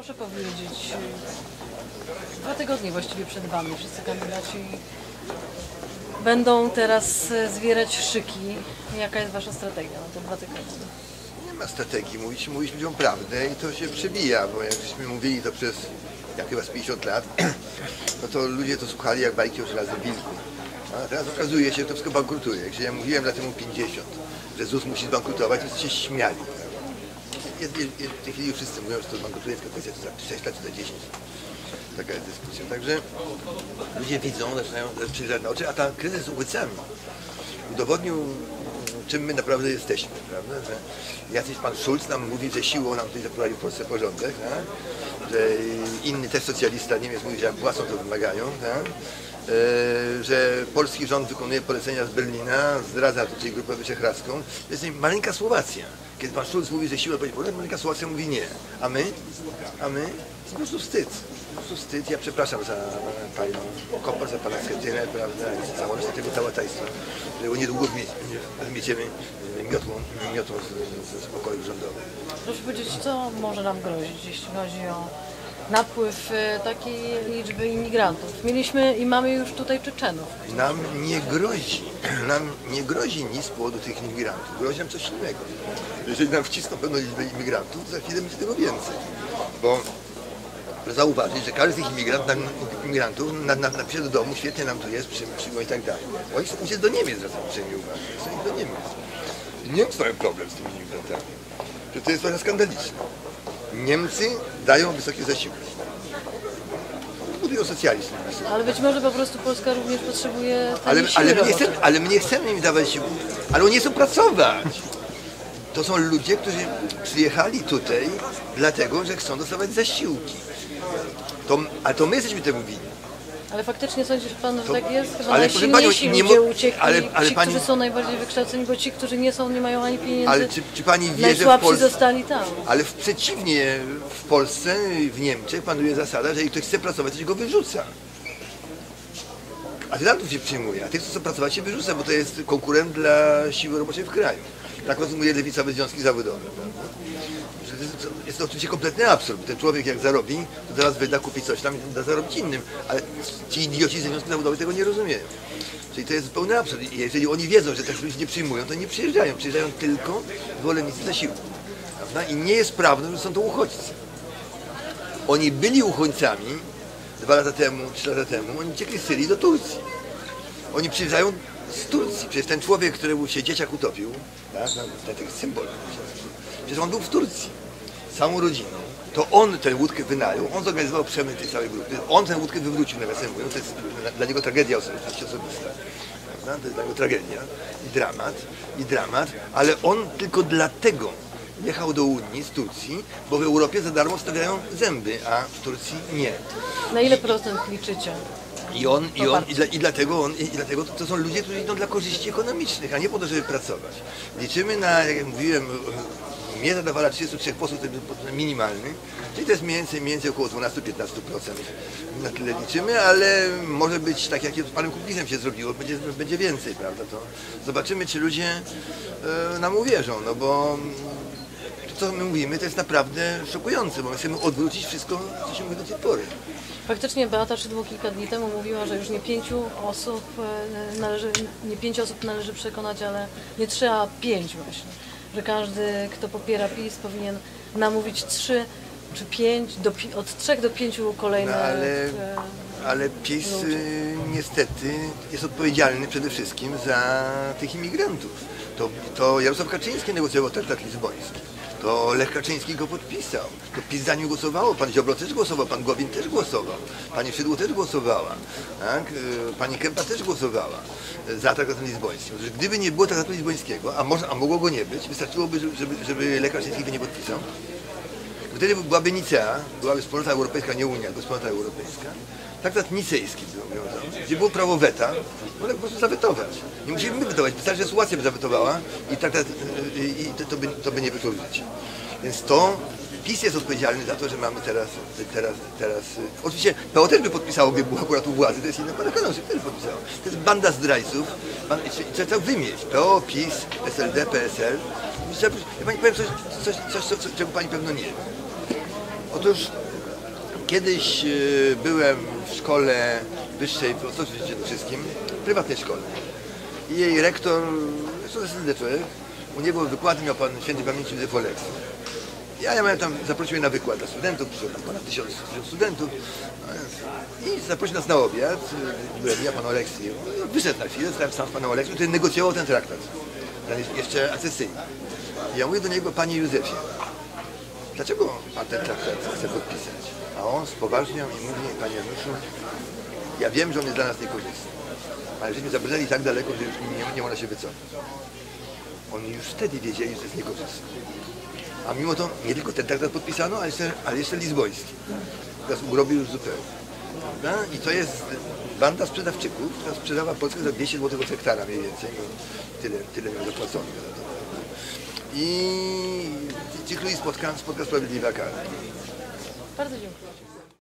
Proszę powiedzieć, dwa tygodnie właściwie przed Wami wszyscy kandydaci będą teraz y, zwierać szyki. Jaka jest Wasza strategia na te dwa tygodnie? Nie ma strategii, mówić, mówić ludziom prawdę i to się przebija, bo jak żeśmy mówili to przez jak chyba z 50 lat, no to ludzie to słuchali jak bajki o żelaznym wilku. A teraz okazuje się, że to wszystko bankrutuje. Jak ja mówiłem lat temu 50, że ZUS musi zbankrutować, to się śmiali. Jest, jest, jest, w tej chwili już wszyscy mówią, że to kwestia to za 6 lat czy za 10. Taka jest dyskusja. Także ludzie widzą, zaczynają przyjrzeć na oczy, a ten kryzys z uchodźcami udowodnił, czym my naprawdę jesteśmy, prawda? Że jakiś pan Schulz nam mówi, że siłą nam tutaj zaprowadził w Polsce porządek, tak? że inny też socjalista Niemiec mówi, że jak płacą, to wymagają, tak? E, że polski rząd wykonuje polecenia z Berlina, zdradza tutaj Grupę Wyszehradzką. To jest maleńka Słowacja. Kiedy pan Schulz mówi, że siła będzie porządek, maleńka Słowacja mówi nie. A my? A my? Po prostu wstyd. Po prostu wstyd. Ja przepraszam za panią Kopar, za pana Schetynę, prawda, i całą resztę tego tałataństwa, którego niedługo zmie- zmieciemy miotłą, miotłą z, z, z pokoju rządowych. Proszę powiedzieć, co może nam grozić, jeśli chodzi o napływ y, takiej liczby imigrantów? Mieliśmy i mamy już tutaj Czeczenów. Nam nie grozi, nam nie grozi nic z powodu tych imigrantów. Grozi nam coś innego. Jeżeli nam wcisną pewną liczbę imigrantów, za chwilę będzie tego więcej. Bo zauważyć, że każdy z tych imigrant, na, imigrantów na, na, napisze do domu, świetnie nam tu jest, przyjmą i tak dalej. Oni chcą uciec do Niemiec, zwracam uprzejmie uwagę. Chcą do Niemiec. Niemcy mają problem z tymi imigrantami. To jest trochę skandaliczne. Niemcy dają wysokie zasiłki. Budują socjalizm. Ale być może po prostu Polska również potrzebuje Ale, ale, my nie chcemy, ale my nie chcemy im dawać sił, ale oni nie chcą pracować. To są ludzie, którzy przyjechali tutaj dlatego, że chcą dostawać zasiłki. To, a to my jesteśmy temu winni. Ale faktycznie sądzi pan, że To- tak jest? Chyba ale najsilniejsi panią, ludzie uciekli, ale- ale ci, pani- którzy są najbardziej wykształceni, bo ci, którzy nie są, nie mają ani pieniędzy, Ale czy, czy pani wie, że w Polsce... zostali tam. Ale w przeciwnie, w Polsce, w Niemczech panuje zasada, że jeżeli ktoś chce pracować, to się go wyrzuca. Azylantów się przyjmuje, a tych, co chcą pracować, się wyrzuca, bo to jest konkurent dla siły roboczej w kraju. Tak rozumuje lewicowe związki zawodowe. Jest- to oczywiście kompletny absurd. Ten człowiek jak zarobi, to zaraz wyda kupić coś tam i da zarobić innym. Ale ci idioci ze związków zawodowych tego nie rozumieją. Czyli to jest zupełny absurd. I jeżeli oni wiedzą, że takich ludzi nie przyjmują, to nie przyjeżdżają. Przyjeżdżają tylko zwolennicy zasiłku. Prawda? I nie jest prawdą, że są to uchodźcy. Oni byli uchodźcami dwa lata temu, trzy lata temu, oni uciekli z Syrii do Turcji. Oni przyjeżdżają z Turcji. Przecież ten człowiek, któremu się dzieciak utopił, tak, no, ten, ten symbol, przecież on był w Turcji, z całą rodziną. To on tę łódkę wynajął, on zorganizował przemyt tej całej grupy, on tę łódkę wywrócił, nawiasem mówiąc, to jest dla, niego tragedia osobista? To jest dla niego tragedia i dramat, i dramat, ale on tylko dlatego jechał do Unii z Turcji, bo w Europie za darmo stawiają zęby, a w Turcji nie. Na ile procent liczycie? I on, i on, i, dla, i dlatego on, i, dlatego to, to są ludzie, którzy idą dla korzyści ekonomicznych, a nie po to, żeby pracować. Liczymy na, jak ja mówiłem, miera dawała 33 posłów, to jest minimalny, czyli to jest mniej więcej, mniej więcej około 12-15%. Na tyle liczymy, ale może być tak, jak z panem Kuklizem się zrobiło, będzie, będzie więcej, prawda? To zobaczymy, czy ludzie e, nam uwierzą, no bo co my mówimy, to jest naprawdę szokujące, bo my chcemy odwrócić wszystko, co się mówi do tej pory. Faktycznie Beata Szydło kilka dni temu mówiła, że już nie pięciu osób e, należy, nie pięć osób należy przekonać, ale nie trzy, a pięć właśnie. Że każdy, kto popiera PiS powinien namówić trzy czy pięć, do, od trzech do pięciu kolejnych No, ale, ale PiS y, niestety jest odpowiedzialny przede wszystkim za tych imigrantów. To, to Jarosław Kaczyński negocjował traktat lizboński. To Lech Kaczyński go podpisał. To PiS za nim głosowało. Pan Ziobro też głosował, pan Gowin też głosował. Pani Szydło też głosowała. Tak? Y, Pani Kępa też głosowała za traktatem lizbońskim. Gdyby nie było traktatu lizbońskiego, a, może, a mogło go nie być, wystarczyłoby, żeby, żeby Lech Kaczyński go nie podpisał, Wtedy byłaby Nicea, byłaby wspólnota europejska, nie Unia, tylko wspólnota europejska. Traktat nicejski był wiązany, gdzie było prawo weta, można po prostu zawetować. Nie musimy my wetować, wystarczy, że Słowacja by zawetowała i traktat, y, y, i to, to, by, to by nie wyszło w życie. Więc to PiS jest odpowiedzialny za to, że mamy teraz, teraz, teraz... y, Oczywiście PO też by podpisało, gdyby akurat u władzy, to jest inny paragon, że też podpisało. To jest banda zdrajców, trzeba to wymieć. PO, PiS, SLD, PSL. Ja pani powiem coś, coś, coś, coś, czego pani pewno nie wie. Otóż Kiedyś e, byłem w szkole wyższej w Ostoczy Świętokrzyskim, prywatnej szkole. I jej rektor, to jest człowiek, u niego wykłady miał pan świętej pamięci Józef Oleksa. Ja, ja miałem tam, zaprosił mnie na wykład dla studentów, przyszło tam ponad tysiąc, studentów. No I zaprosił nas na obiad. Byłem ja, pan Oleksy. Wyszedł na chwilę, stałem sam z panem Oleksym, który negocjował ten traktat. Ten jeszcze akcesyjny. Ja mówię do niego, panie Józefie, dlaczego pan ten traktat chce podpisać? A on spoważniał i mówi, panie Januszu, ja wiem, że on jest dla nas niekorzystny, ale żeśmy zabrali tak daleko, że już nie, nie można się wycofać. Oni już wtedy wiedzieli, że jest niekorzystne. A mimo to nie tylko ten traktat podpisano, ale jeszcze, ale jeszcze lizboński. Teraz urobił już zupełnie. Prawda? I to jest banda sprzedawczyków, która sprzedała Polskę za 200 zł hektara mniej więcej. No, tyle, tyle miał zapłacone. za to. I tych ludzi spotka, spotka sprawiedliwa kara. Bardzo dziękuję.